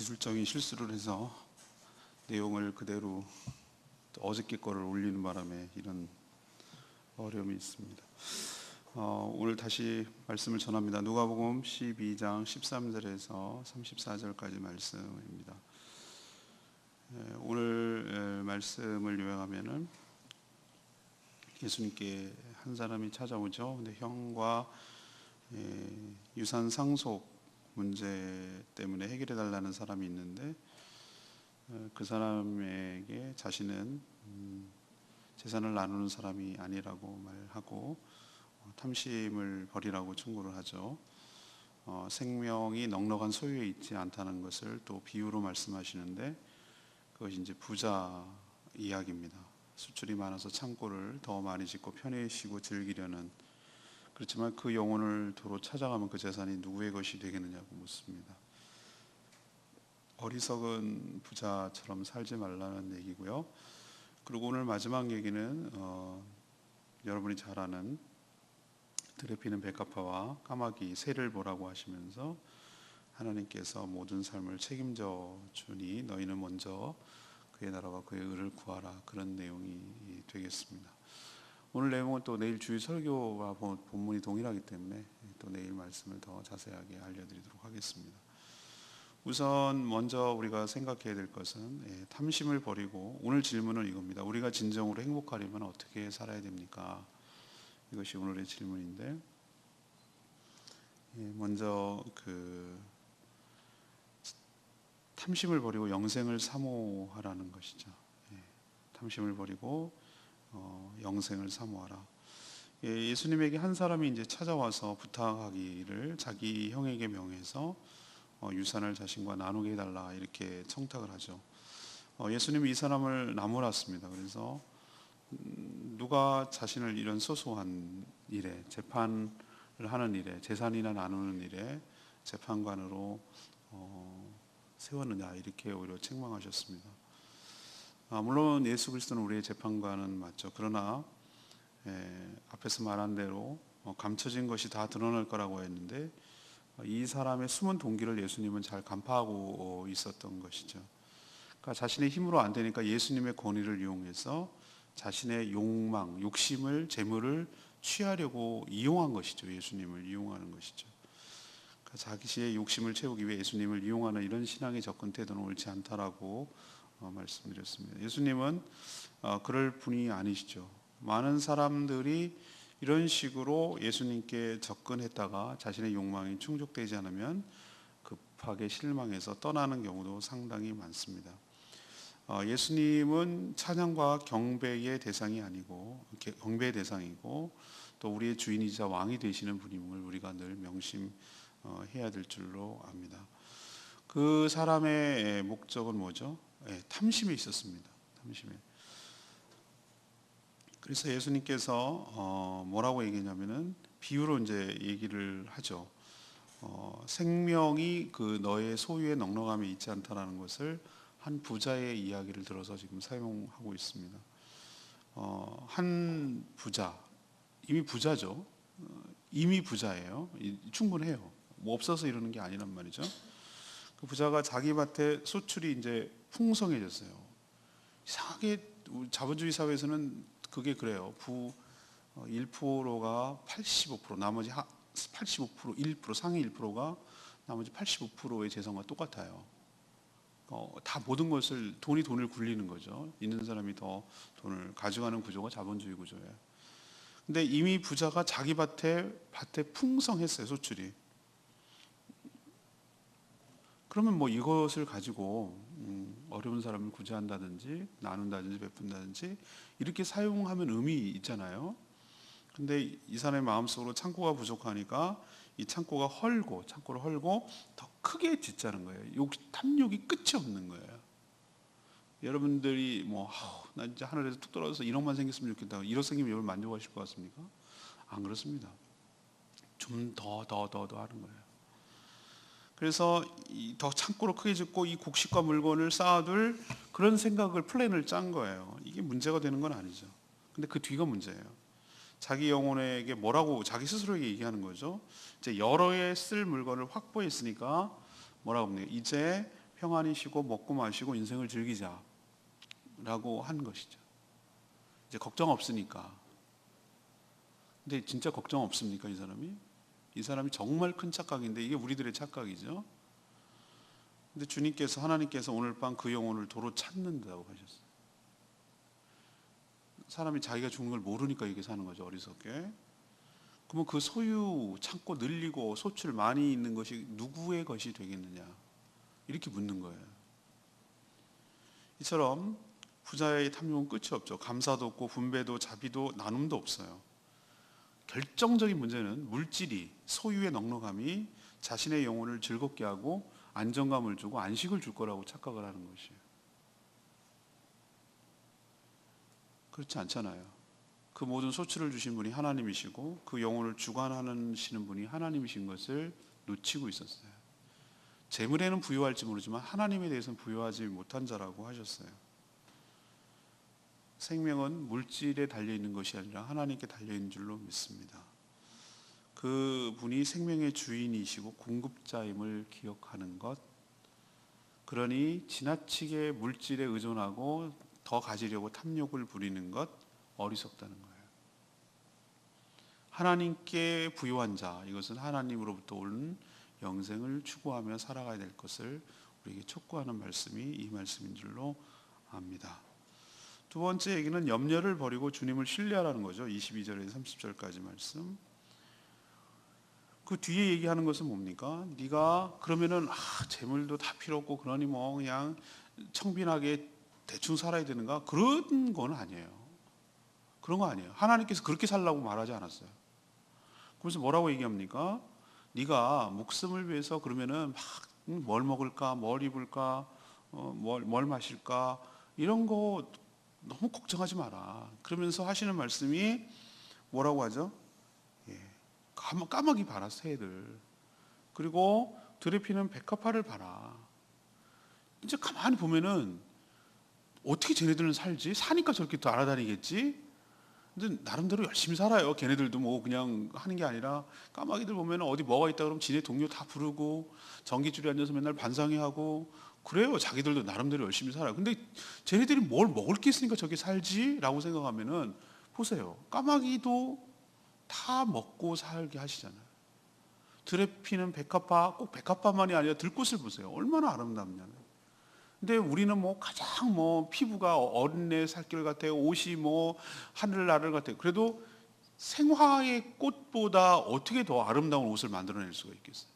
기술적인 실수를 해서 내용을 그대로 어저께 거를 올리는 바람에 이런 어려움이 있습니다. 어, 오늘 다시 말씀을 전합니다. 누가복음 12장 13절에서 34절까지 말씀입니다. 예, 오늘 예, 말씀을 요약하면은 예수님께 한 사람이 찾아오죠. 근데 형과 예, 유산 상속 문제 때문에 해결해 달라는 사람이 있는데 어, 그 사람에게 자신은 음, 재산을 나누는 사람이 아니라고 말하고 어, 탐심을 버리라고 충고를 하죠. 어, 생명이 넉넉한 소유에 있지 않다는 것을 또 비유로 말씀하시는데 그것이 이제 부자 이야기입니다. 수출이 많아서 창고를 더 많이 짓고 편히 쉬고 즐기려는 그렇지만 그 영혼을 도로 찾아가면 그 재산이 누구의 것이 되겠느냐고 묻습니다. 어리석은 부자처럼 살지 말라는 얘기고요. 그리고 오늘 마지막 얘기는 어, 여러분이 잘 아는 들에 피는 백합화와 까마귀 새를 보라고 하시면서 하나님께서 모든 삶을 책임져 주니 너희는 먼저 그의 나라와 그의 의를 구하라 그런 내용이 되겠습니다. 오늘 내용은 또 내일 주일 설교와 본문이 동일하기 때문에 또 내일 말씀을 더 자세하게 알려드리도록 하겠습니다. 우선 먼저 우리가 생각해야 될 것은 예, 탐심을 버리고 오늘 질문은 이겁니다. 우리가 진정으로 행복하려면 어떻게 살아야 됩니까? 이것이 오늘의 질문인데 예, 먼저 그 탐심을 버리고 영생을 사모하라는 것이죠. 예, 탐심을 버리고 어, 영생을 사모하라. 예, 예수님에게 한 사람이 이제 찾아와서 부탁하기를 자기 형에게 명해서 어, 유산을 자신과 나누게 해달라 이렇게 청탁을 하죠. 어, 예수님이 이 사람을 나무랐습니다. 그래서 음, 누가 자신을 이런 소소한 일에 재판을 하는 일에 재산이나 나누는 일에 재판관으로 어, 세웠느냐 이렇게 오히려 책망하셨습니다. 아, 물론 예수 그리스도는 우리의 재판관은 맞죠. 그러나 에, 앞에서 말한 대로 어, 감춰진 것이 다 드러날 거라고 했는데 어, 이 사람의 숨은 동기를 예수님은 잘 간파하고 어, 있었던 것이죠. 그러니까 자신의 힘으로 안 되니까 예수님의 권위를 이용해서 자신의 욕망, 욕심을, 재물을 취하려고 이용한 것이죠. 예수님을 이용하는 것이죠. 그러니까 자기의 욕심을 채우기 위해 예수님을 이용하는 이런 신앙의 접근 태도는 옳지 않다라고 어, 말씀드렸습니다. 예수님은 어, 그럴 분이 아니시죠. 많은 사람들이 이런 식으로 예수님께 접근했다가 자신의 욕망이 충족되지 않으면 급하게 실망해서 떠나는 경우도 상당히 많습니다. 어, 예수님은 찬양과 경배의 대상이 아니고 경배의 대상이고 또 우리의 주인이자 왕이 되시는 분임을 우리가 늘 명심해야 될 줄로 압니다. 그 사람의 목적은 뭐죠? 예, 탐심이 있었습니다. 탐심에. 그래서 예수님께서 어, 뭐라고 얘기했냐면은 비유로 이제 얘기를 하죠. 어, 생명이 그 너의 소유의 넉넉함이 있지 않다라는 것을 한 부자의 이야기를 들어서 지금 사용하고 있습니다. 어, 한 부자 이미 부자죠. 어, 이미 부자예요. 충분해요. 뭐 없어서 이러는 게 아니란 말이죠. 그 부자가 자기 밭에 소출이 이제 풍성해졌어요. 이상하게 자본주의 사회에서는 그게 그래요. 부 1%가 85% 나머지 85% 1% 상위 1%가 나머지 85%의 재산과 똑같아요. 어, 다 모든 것을 돈이 돈을 굴리는 거죠. 있는 사람이 더 돈을 가져가는 구조가 자본주의 구조예요. 근데 이미 부자가 자기 밭에 밭에 풍성했어요 소출이. 그러면 뭐 이것을 가지고 음, 어려운 사람을 구제한다든지 나눈다든지 베푼다든지 이렇게 사용하면 의미 있잖아요. 근데 이 사람의 마음속으로 창고가 부족하니까 이 창고가 헐고 창고를 헐고 더 크게 짓자는 거예요. 욕 탐욕이 끝이 없는 거예요. 여러분들이 뭐나 진짜 하늘에서 툭 떨어져서 1억만 생겼으면 좋겠다. 1억 생기면 여러분 만족하실 것 같습니까? 안 그렇습니다. 좀 더 더 더 더 하는 거예요. 그래서 더 창고를 크게 짓고 이 곡식과 물건을 쌓아둘 그런 생각을 플랜을 짠 거예요. 이게 문제가 되는 건 아니죠. 근데 그 뒤가 문제예요. 자기 영혼에게 뭐라고 자기 스스로에게 얘기하는 거죠. 이제 여러 해 쓸 물건을 확보했으니까 뭐라고 합니까? 이제 평안히 쉬고 먹고 마시고 인생을 즐기자라고 한 것이죠. 이제 걱정 없으니까. 근데 진짜 걱정 없습니까, 이 사람이? 이 사람이 정말 큰 착각인데 이게 우리들의 착각이죠. 근데 주님께서 하나님께서 오늘 밤 그 영혼을 도로 찾는다고 하셨어요. 사람이 자기가 죽는 걸 모르니까 이렇게 사는 거죠, 어리석게. 그러면 그 소유 참고 늘리고 소출 많이 있는 것이 누구의 것이 되겠느냐? 이렇게 묻는 거예요. 이처럼 부자의 탐욕은 끝이 없죠. 감사도 없고 분배도 자비도 나눔도 없어요. 결정적인 문제는 물질이 소유의 넉넉함이 자신의 영혼을 즐겁게 하고 안정감을 주고 안식을 줄 거라고 착각을 하는 것이에요. 그렇지 않잖아요. 그 모든 소출을 주신 분이 하나님이시고 그 영혼을 주관하시는 분이 하나님이신 것을 놓치고 있었어요. 재물에는 부유할지 모르지만 하나님에 대해서는 부유하지 못한 자라고 하셨어요. 생명은 물질에 달려 있는 것이 아니라 하나님께 달려 있는 줄로 믿습니다. 그 분이 생명의 주인이시고 공급자임을 기억하는 것. 그러니 지나치게 물질에 의존하고 더 가지려고 탐욕을 부리는 것 어리석다는 거예요. 하나님께 부유한 자, 이것은 하나님으로부터 오는 영생을 추구하며 살아가야 될 것을 우리에게 촉구하는 말씀이 이 말씀인 줄로 압니다. 두 번째 얘기는 염려를 버리고 주님을 신뢰하라는 거죠. 22절에서 30절까지 말씀. 그 뒤에 얘기하는 것은 뭡니까? 네가 그러면은 아, 재물도 다 필요 없고 그러니 뭐 그냥 청빈하게 대충 살아야 되는가? 그런 건 아니에요. 그런 거 아니에요. 하나님께서 그렇게 살라고 말하지 않았어요. 그래서 뭐라고 얘기합니까? 네가 목숨을 위해서 그러면은 막 뭘 먹을까, 뭘 입을까, 어, 뭘, 뭘 마실까 이런 거 너무 걱정하지 마라. 그러면서 하시는 말씀이 뭐라고 하죠? 예, 까마, 까마귀 봐라 새들. 그리고 들에 피는 백합화를 봐라. 이제 가만히 보면은 어떻게 쟤네들은 살지? 사니까 저렇게 또 알아다니겠지? 근데 나름대로 열심히 살아요. 걔네들도 뭐 그냥 하는 게 아니라 까마귀들 보면 어디 뭐가 있다 그러면 지네 동료 다 부르고 전기줄에 앉아서 맨날 반상회 하고 그래요. 자기들도 나름대로 열심히 살아요. 근데 쟤네들이 뭘 먹을 게 있으니까 저게 살지라고 생각하면은 보세요. 까마귀도 다 먹고 살게 하시잖아요. 들에 피는 백합화 꼭 백합화만이 아니라 들꽃을 보세요. 얼마나 아름답냐면. 근데 우리는 뭐 가장 뭐 피부가 어린애 살결 같아요. 옷이 뭐 하늘 나를 같아요. 그래도 생화의 꽃보다 어떻게 더 아름다운 옷을 만들어낼 수가 있겠어요?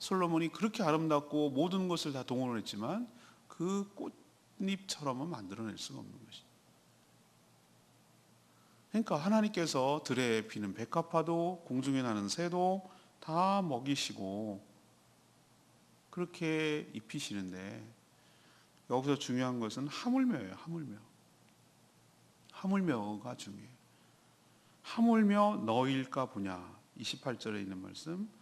솔로몬이 그렇게 아름답고 모든 것을 다 동원했지만 그 꽃잎처럼은 만들어낼 수가 없는 것이죠. 그러니까 하나님께서 들에 피는 백합화도 공중에 나는 새도 다 먹이시고 그렇게 입히시는데 여기서 중요한 것은 하물며예요. 하물며. 하물며가 중요해요. 하물며 너일까 보냐. 28절에 있는 말씀.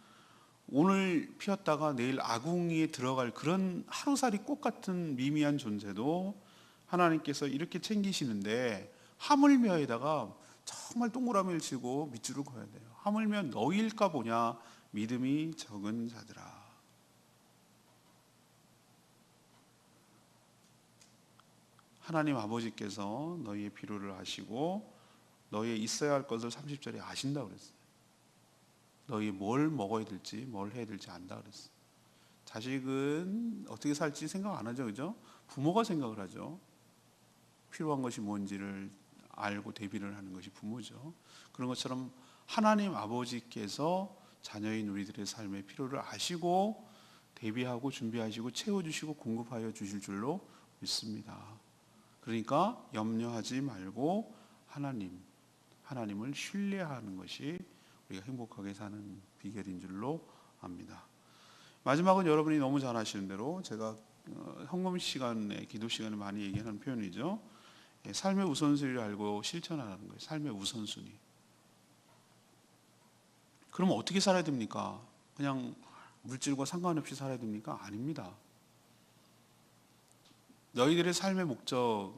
오늘 피었다가 내일 아궁이에 들어갈 그런 하루살이 꽃 같은 미미한 존재도 하나님께서 이렇게 챙기시는데 하물며에다가 정말 동그라미를 치고 밑줄을 그어야 돼요. 하물며 너일까 보냐 믿음이 적은 자들아. 하나님 아버지께서 너희의 필요를 아시고 너희의 있어야 할 것을 30절에 아신다 그랬어요. 너희 뭘 먹어야 될지 뭘 해야 될지 안다 그랬어요. 자식은 어떻게 살지 생각 안 하죠. 그죠? 부모가 생각을 하죠. 필요한 것이 뭔지를 알고 대비를 하는 것이 부모죠. 그런 것처럼 하나님 아버지께서 자녀인 우리들의 삶의 필요를 아시고 대비하고 준비하시고 채워주시고 공급하여 주실 줄로 믿습니다. 그러니까 염려하지 말고 하나님, 하나님을 신뢰하는 것이 우리가 행복하게 사는 비결인 줄로 압니다. 마지막은 여러분이 너무 잘 아시는 대로 제가 어, 헌금 시간에 기도 시간에 많이 얘기하는 표현이죠. 예, 삶의 우선순위를 알고 실천하는 거예요. 삶의 우선순위. 그럼 어떻게 살아야 됩니까? 그냥 물질과 상관없이 살아야 됩니까? 아닙니다. 너희들의 삶의 목적,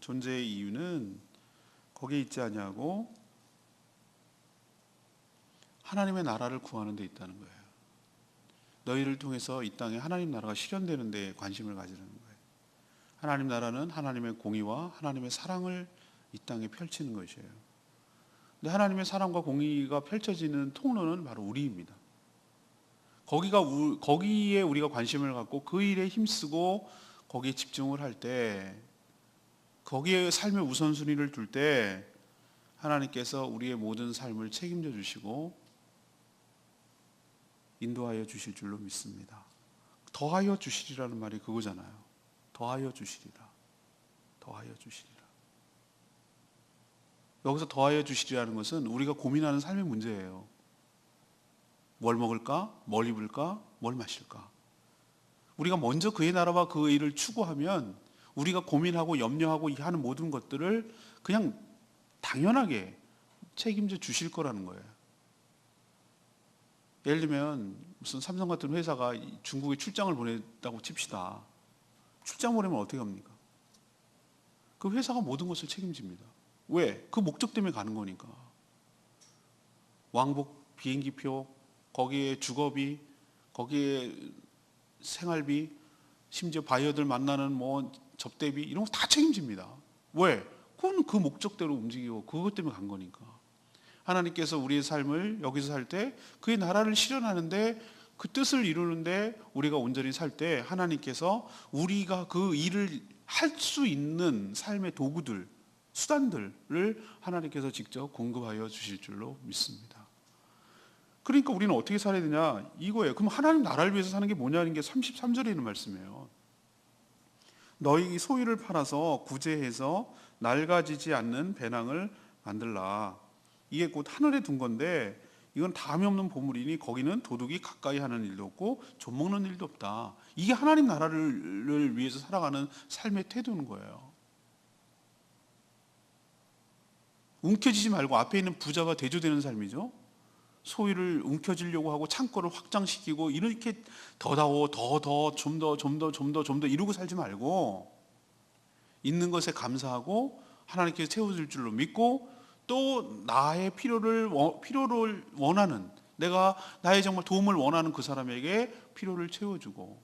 존재의 이유는 거기에 있지 않냐고 하나님의 나라를 구하는 데 있다는 거예요. 너희를 통해서 이 땅에 하나님 나라가 실현되는 데 관심을 가지라는 거예요. 하나님 나라는 하나님의 공의와 하나님의 사랑을 이 땅에 펼치는 것이에요. 근데 하나님의 사랑과 공의가 펼쳐지는 통로는 바로 우리입니다. 거기가 우, 거기에 우리가 관심을 갖고 그 일에 힘쓰고 거기에 집중을 할 때 거기에 삶의 우선순위를 둘 때 하나님께서 우리의 모든 삶을 책임져 주시고 인도하여 주실 줄로 믿습니다. 더하여 주시리라는 말이 그거잖아요. 더하여 주시리라. 더하여 주시리라. 여기서 더하여 주시리라는 것은 우리가 고민하는 삶의 문제예요. 뭘 먹을까? 뭘 입을까? 뭘 마실까? 우리가 먼저 그의 나라와 그 일을 추구하면 우리가 고민하고 염려하고 하는 모든 것들을 그냥 당연하게 책임져 주실 거라는 거예요. 예를 들면 무슨 삼성 같은 회사가 중국에 출장을 보냈다고 칩시다. 출장 보내면 어떻게 합니까? 그 회사가 모든 것을 책임집니다. 왜? 그 목적 때문에 가는 거니까. 왕복 비행기표, 거기에 주거비, 거기에 생활비, 심지어 바이어들 만나는 뭐 접대비 이런 거 다 책임집니다. 왜? 그건 그 목적대로 움직이고 그것 때문에 간 거니까. 하나님께서 우리의 삶을 여기서 살 때 그의 나라를 실현하는데 그 뜻을 이루는데 우리가 온전히 살 때 하나님께서 우리가 그 일을 할 수 있는 삶의 도구들, 수단들을 하나님께서 직접 공급하여 주실 줄로 믿습니다. 그러니까 우리는 어떻게 살아야 되냐? 이거예요. 그럼 하나님 나라를 위해서 사는 게 뭐냐는 게 33절에 있는 말씀이에요. 너희 소유를 팔아서 구제해서 낡아지지 않는 배낭을 만들라. 이게 곧 하늘에 둔 건데 이건 담이 없는 보물이니 거기는 도둑이 가까이 하는 일도 없고 좀 먹는 일도 없다. 이게 하나님 나라를 위해서 살아가는 삶의 태도인 거예요. 움켜쥐지 말고 앞에 있는 부자가 대조되는 삶이죠. 소유를 움켜쥐려고 하고 창고를 확장시키고 이렇게 더다워 더 더 좀 더 좀 더 좀 더 좀 더 이러고 살지 말고 있는 것에 감사하고 하나님께서 채워줄 줄로 믿고 또 나의 필요를 원- 필요를 원하는 내가 나의 정말 도움을 원하는 그 사람에게 필요를 채워주고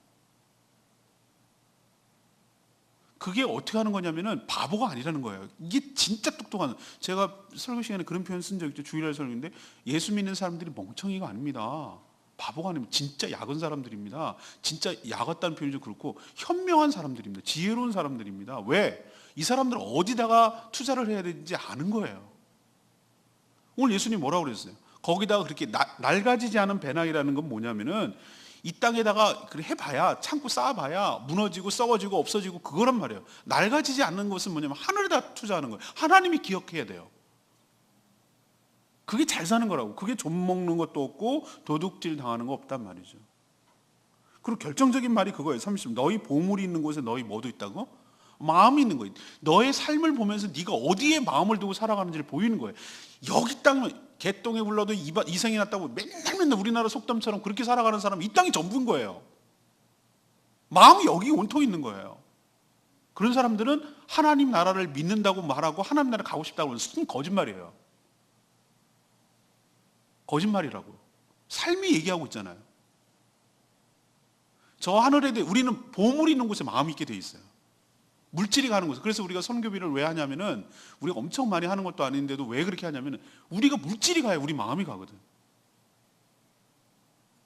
그게 어떻게 하는 거냐면은 바보가 아니라는 거예요. 이게 진짜 똑똑한. 제가 설교 시간에 그런 표현 쓴 적 있죠. 주일날 설교인데 예수 믿는 사람들이 멍청이가 아닙니다. 바보가 아니면 진짜 야근 사람들입니다. 진짜 야같다는 표현이 좀 그렇고 현명한 사람들입니다. 지혜로운 사람들입니다. 왜? 이 사람들 어디다가 투자를 해야 되는지 아는 거예요. 오늘 예수님 뭐라고 그랬어요? 거기다가 그렇게 나- 낡아지지 않은 배낭이라는 건 뭐냐면은 이 땅에다가 해봐야 창고 쌓아봐야 무너지고 썩어지고 없어지고 그거란 말이에요. 낡아지지 않는 것은 뭐냐면 하늘에다 투자하는 거예요. 하나님이 기억해야 돼요. 그게 잘 사는 거라고. 그게 좀 먹는 것도 없고 도둑질 당하는 거 없단 말이죠. 그리고 결정적인 말이 그거예요. 30. 너희 보물이 있는 곳에 너희 뭐도 있다고? 마음이 있는 거예요. 너의 삶을 보면서 네가 어디에 마음을 두고 살아가는지를 보이는 거예요. 여기 땅은 개똥에 불러도 이생이 났다고 맨날 맨날 우리나라 속담처럼 그렇게 살아가는 사람 이 땅이 전부인 거예요. 마음이 여기 온통 있는 거예요. 그런 사람들은 하나님 나라를 믿는다고 말하고 하나님 나라 가고 싶다고 하는 순 거짓말이에요. 거짓말이라고. 삶이 얘기하고 있잖아요. 저 하늘에 대해 우리는 보물이 있는 곳에 마음이 있게 돼 있어요. 물질이 가는 곳에. 그래서 우리가 선교비를 왜 하냐면은 우리가 엄청 많이 하는 것도 아닌데도 왜 그렇게 하냐면은 우리가 물질이 가야 우리 마음이 가거든.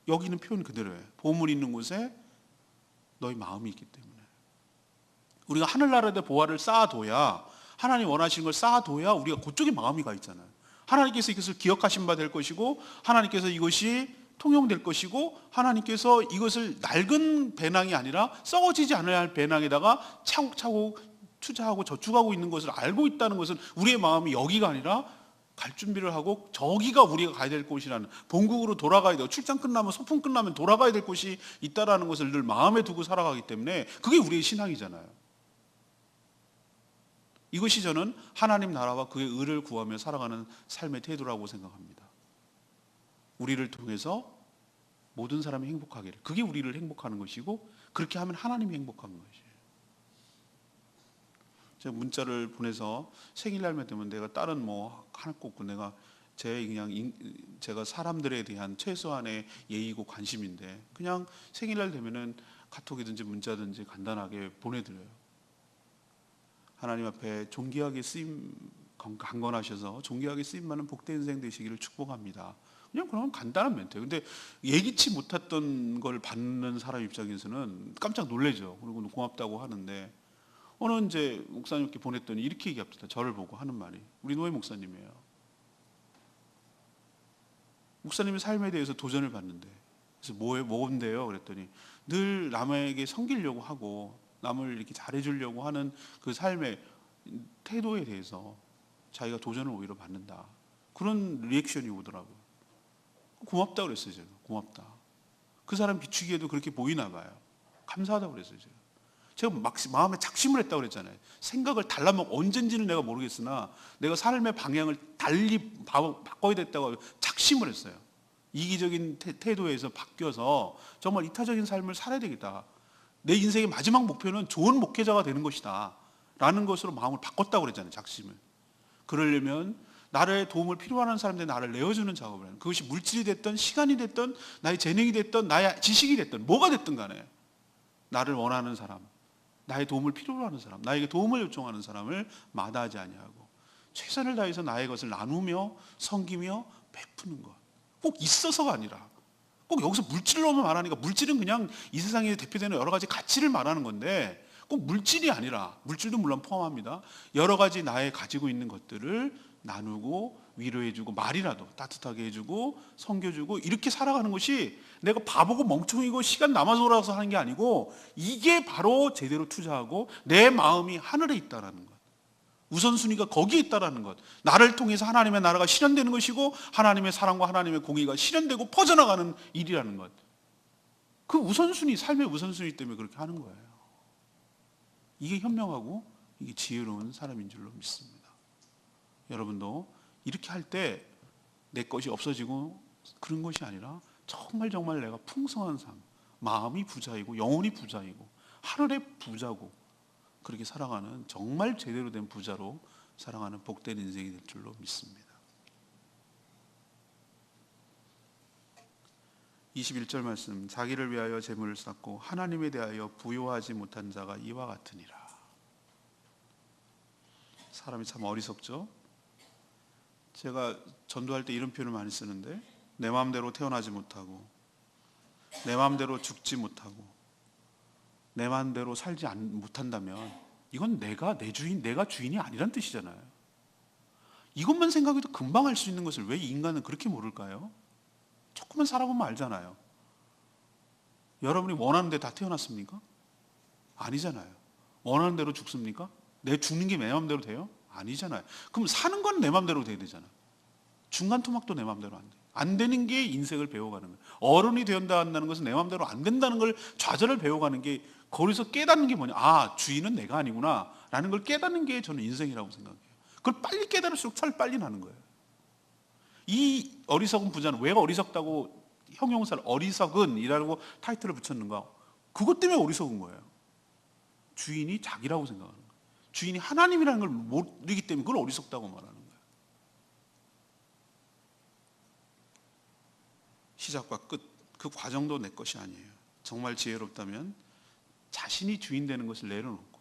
여기는 표현 그대로예요. 보물이 있는 곳에 너희 마음이 있기 때문에. 우리가 하늘나라에 보화를 쌓아둬야 하나님 원하시는 걸 쌓아둬야 우리가 그쪽에 마음이 가 있잖아요. 하나님께서 이것을 기억하신 바 될 것이고 하나님께서 이것이 통용될 것이고 하나님께서 이것을 낡은 배낭이 아니라 썩어지지 않아야 할 배낭에다가 차곡차곡 투자하고 저축하고 있는 것을 알고 있다는 것은 우리의 마음이 여기가 아니라 갈 준비를 하고 저기가 우리가 가야 될 곳이라는 본국으로 돌아가야 돼요. 출장 끝나면 소풍 끝나면 돌아가야 될 곳이 있다라는 것을 늘 마음에 두고 살아가기 때문에 그게 우리의 신앙이잖아요. 이것이 저는 하나님 나라와 그의 의를 구하며 살아가는 삶의 태도라고 생각합니다. 우리를 통해서 모든 사람이 행복하기를. 그게 우리를 행복하는 것이고 그렇게 하면 하나님이 행복한 것이에요. 제가 문자를 보내서 생일날만 되면 내가 다른 뭐 하나 꽂고 내가 제 그냥 인- 제가 사람들에 대한 최소한의 예의고 관심인데 그냥 생일날 되면은 카톡이든지 문자든지 간단하게 보내드려요. 하나님 앞에 존귀하게 쓰임 강- 강건하셔서 존귀하게 쓰임 많은 복된 인생 되시기를 축복합니다. 그냥 그런 간단한 멘트예요. 근데 예기치 못했던 걸 받는 사람 입장에서는 깜짝 놀래죠. 그리고 고맙다고 하는데 어느 이제 목사님께 보냈더니 이렇게 얘기합니다. 저를 보고 하는 말이 우리 노예 목사님이에요. 목사님의 삶에 대해서 도전을 받는데 그래서 뭐에 뭔데요? 그랬더니 늘 남에게 섬기려고 하고 남을 이렇게 잘해주려고 하는 그 삶의 태도에 대해서 자기가 도전을 오히려 받는다. 그런 리액션이 오더라고요. 고맙다 그랬어요, 제가. 고맙다. 그 사람 비추기에도 그렇게 보이나 봐요. 감사하다고 그랬어요, 제가. 제가 막 마음에 작심을 했다고 그랬잖아요. 생각을 달라먹 언젠지는 내가 모르겠으나 내가 삶의 방향을 달리 바- 바꿔야 됐다고 작심을 했어요. 이기적인 태, 태도에서 바뀌어서 정말 이타적인 삶을 살아야 되겠다. 내 인생의 마지막 목표는 좋은 목회자가 되는 것이다. 라는 것으로 마음을 바꿨다고 그랬잖아요. 작심을. 그러려면 나를 도움을 필요하는 사람들 나를 내어주는 작업을 하는 그것이 물질이 됐든 시간이 됐든 나의 재능이 됐든 나의 지식이 됐든 뭐가 됐든 간에 나를 원하는 사람 나의 도움을 필요로 하는 사람 나에게 도움을 요청하는 사람을 마다하지 아니하고 최선을 다해서 나의 것을 나누며 섬기며 베푸는 것 꼭 있어서가 아니라 꼭 여기서 물질로만 말하니까 물질은 그냥 이 세상에 대표되는 여러 가지 가치를 말하는 건데 꼭 물질이 아니라 물질도 물론 포함합니다. 여러 가지 나의 가지고 있는 것들을 나누고 위로해주고 말이라도 따뜻하게 해주고 섬겨주고 이렇게 살아가는 것이 내가 바보고 멍청이고 시간 남아서 돌아서 하는 게 아니고 이게 바로 제대로 투자하고 내 마음이 하늘에 있다라는 것. 우선순위가 거기에 있다라는 것. 나를 통해서 하나님의 나라가 실현되는 것이고 하나님의 사랑과 하나님의 공의가 실현되고 퍼져나가는 일이라는 것. 그 우선순위, 삶의 우선순위 때문에 그렇게 하는 거예요. 이게 현명하고 이게 지혜로운 사람인 줄로 믿습니다. 여러분도 이렇게 할 때 내 것이 없어지고 그런 것이 아니라 정말 정말 내가 풍성한 삶, 마음이 부자이고 영혼이 부자이고 하늘의 부자고 그렇게 살아가는 정말 제대로 된 부자로 살아가는 복된 인생이 될 줄로 믿습니다. 21절 말씀 자기를 위하여 재물을 쌓고 하나님에 대하여 부요하지 못한 자가 이와 같으니라. 사람이 참 어리석죠. 제가 전도할 때 이런 표현을 많이 쓰는데 내 마음대로 태어나지 못하고 내 마음대로 죽지 못하고 내 마음대로 살지 안- 못한다면 이건 내가 내 주인 내가 주인이 아니란 뜻이잖아요. 이것만 생각해도 금방 할수 있는 것을 왜 인간은 그렇게 모를까요? 조금만 살아보면 알잖아요. 여러분이 원하는 데 다 태어났습니까? 아니잖아요. 원하는 대로 죽습니까? 내 죽는 게 내 마음대로 돼요? 아니잖아요. 그럼 사는 건내 마음대로 돼야 되잖아. 중간 토막도 내 마음대로 안 돼. 안 되는 게 인생을 배워가는 거예요. 어른이 되었다 한다는 것은 내 마음대로 안 된다는 걸 좌절을 배워가는 게 거기서 깨닫는 게 뭐냐? 아, 주인은 내가 아니구나. 라는 걸 깨닫는 게 저는 인생이라고 생각해요. 그걸 빨리 깨달을수록 살 빨리 나는 거예요. 이 어리석은 부자는 왜 어리석다고 형용사를 어리석은이라고 타이틀을 붙였는가? 그것 때문에 어리석은 거예요. 주인이 자기라고 생각하는. 주인이 하나님이라는 걸 모르기 때문에 그걸 어리석다고 말하는 거예요. 시작과 끝, 그 과정도 내 것이 아니에요. 정말 지혜롭다면 자신이 주인 되는 것을 내려놓고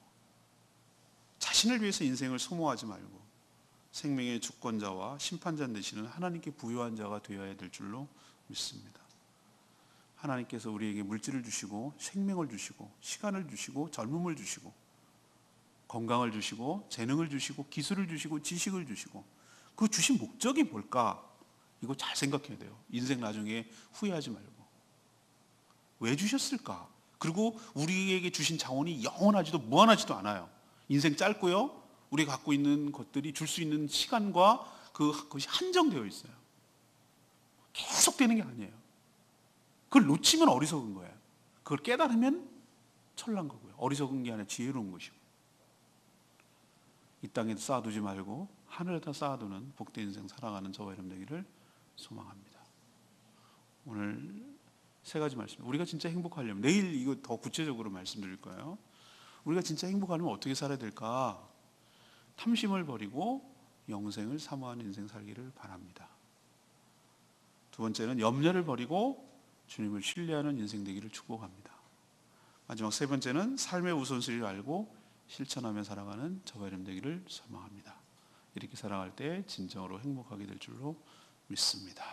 자신을 위해서 인생을 소모하지 말고 생명의 주권자와 심판자 되시는 하나님께 부여한 자가 되어야 될 줄로 믿습니다. 하나님께서 우리에게 물질을 주시고 생명을 주시고 시간을 주시고 젊음을 주시고 건강을 주시고 재능을 주시고 기술을 주시고 지식을 주시고 그 주신 목적이 뭘까? 이거 잘 생각해야 돼요. 인생 나중에 후회하지 말고. 왜 주셨을까? 그리고 우리에게 주신 자원이 영원하지도 무한하지도 않아요. 인생 짧고요. 우리가 갖고 있는 것들이 줄 수 있는 시간과 그 그것이 한정되어 있어요. 계속 되는 게 아니에요. 그걸 놓치면 어리석은 거예요. 그걸 깨달으면 철난 거고요. 어리석은 게 아니라 지혜로운 것이고. 이 땅에 쌓아두지 말고 하늘에다 쌓아두는 복된 인생 살아가는 저와 여러분 되기를 소망합니다. 오늘 세 가지 말씀. 우리가 진짜 행복하려면 내일 이거 더 구체적으로 말씀드릴 거예요. 우리가 진짜 행복하려면 어떻게 살아야 될까? 탐심을 버리고 영생을 사모하는 인생 살기를 바랍니다. 두 번째는 염려를 버리고 주님을 신뢰하는 인생 되기를 축복합니다. 마지막 세 번째는 삶의 우선순위를 알고 실천하며 살아가는 저와 여러분 되기를 소망합니다. 이렇게 살아갈 때 진정으로 행복하게 될 줄로 믿습니다.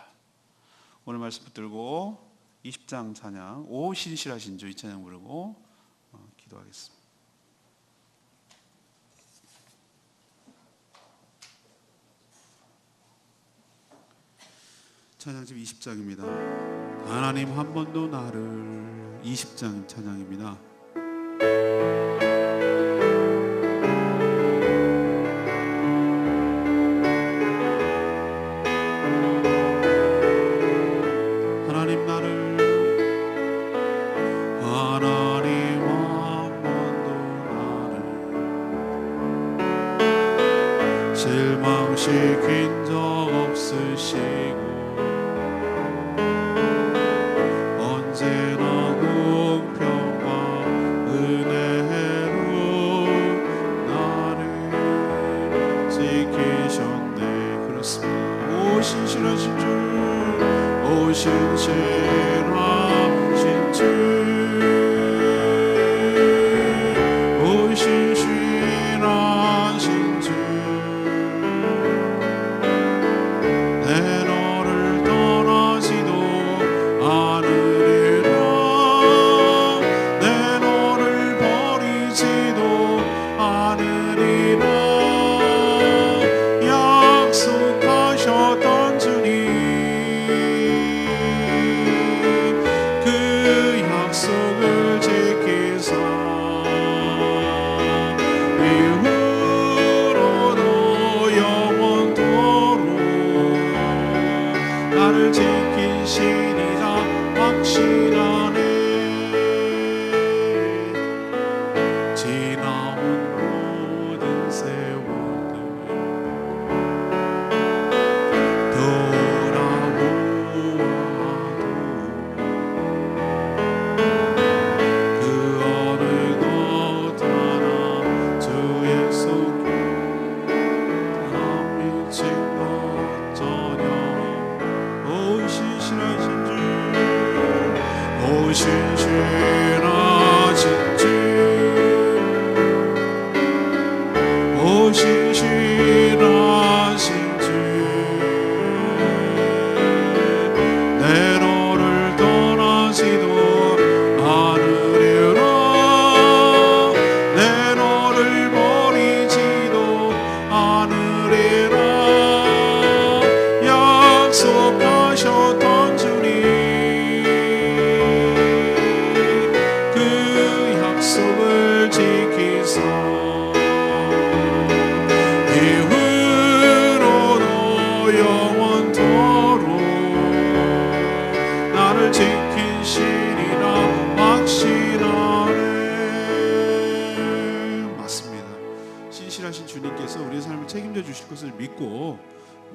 오늘 말씀 붙들고 20장 찬양 오 신실하신 주 이 찬양 부르고 어, 기도하겠습니다. 찬양집 20장입니다. 하나님 한 번도 나를 20장 찬양입니다. 신실하신 주 지나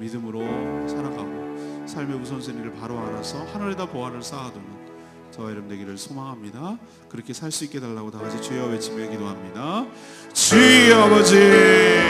믿음으로 살아가고 삶의 우선순위를 바로 알아서 하늘에다 보안을 쌓아두는 저와 여러분 되기를 소망합니다. 그렇게 살 수 있게 달라고 다 같이 주여 외치며 기도합니다. 주여 아버지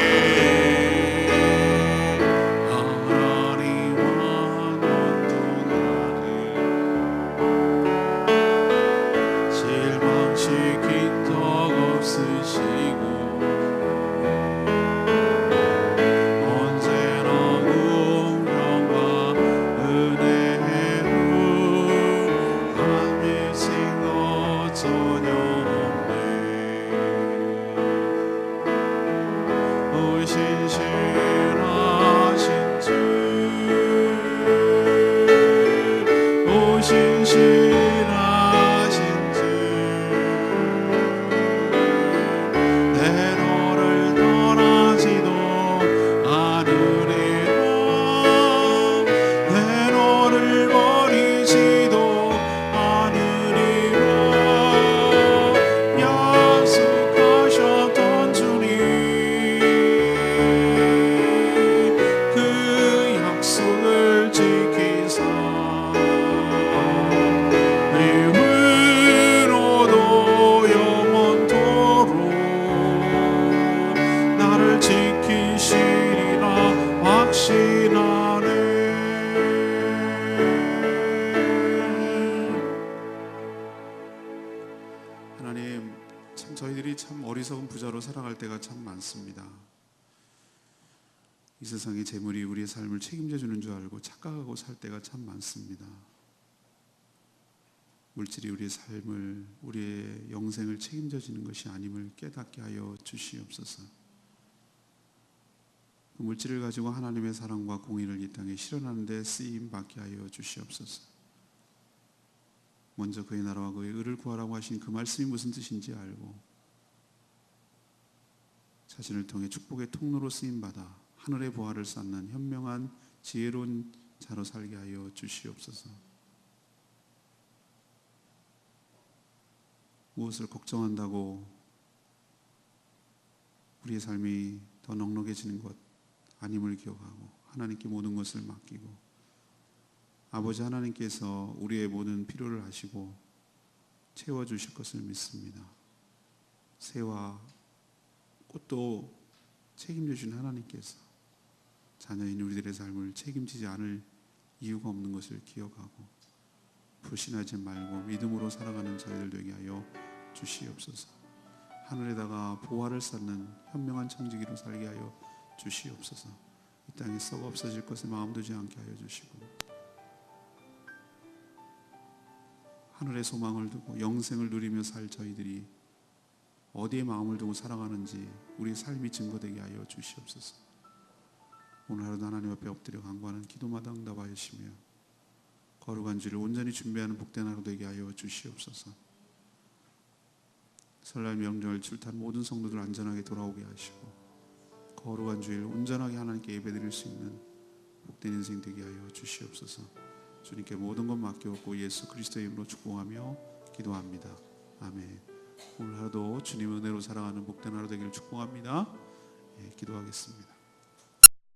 살 때가 참 많습니다. 물질이 우리의 삶을 우리의 영생을 책임져 주는 것이 아님을 깨닫게 하여 주시옵소서. 그 물질을 가지고 하나님의 사랑과 공의를 이 땅에 실현하는 데 쓰임 받게 하여 주시옵소서. 먼저 그의 나라와 그의 의를 구하라고 하신 그 말씀이 무슨 뜻인지 알고 자신을 통해 축복의 통로로 쓰임 받아 하늘의 보화를 쌓는 현명한 지혜로운 자로 살게 하여 주시옵소서. 무엇을 걱정한다고 우리의 삶이 더 넉넉해지는 것 아님을 기억하고 하나님께 모든 것을 맡기고 아버지 하나님께서 우리의 모든 필요를 아시고 채워 주실 것을 믿습니다. 새와 꽃도 책임져 주신 하나님께서 자녀인 우리들의 삶을 책임지지 않을 이유가 없는 것을 기억하고 불신하지 말고 믿음으로 살아가는 저희들 되게 하여 주시옵소서. 하늘에다가 보화를 쌓는 현명한 청지기로 살게 하여 주시옵소서. 이 땅에 썩어 없어질 것에 마음 두지 않게 하여 주시고 하늘의 소망을 두고 영생을 누리며 살 저희들이 어디에 마음을 두고 살아가는지 우리 삶이 증거되게 하여 주시옵소서. 오늘 하루도 하나님 앞에 엎드려 간구하는 기도마다 응답하시며 거룩한 주를 온전히 준비하는 복된 하루 되게 하여 주시옵소서. 설날 명절 출탄 모든 성도들 안전하게 돌아오게 하시고 거룩한 주일 온전하게 하나님께 예배드릴 수 있는 복된 인생 되게 하여 주시옵소서. 주님께 모든 것 맡겨놓고 예수 그리스도의 이름으로 축복하며 기도합니다. 아멘. 오늘 하루도 주님 은혜로 살아가는 복된 하루 되기를 축복합니다. 예, 기도하겠습니다.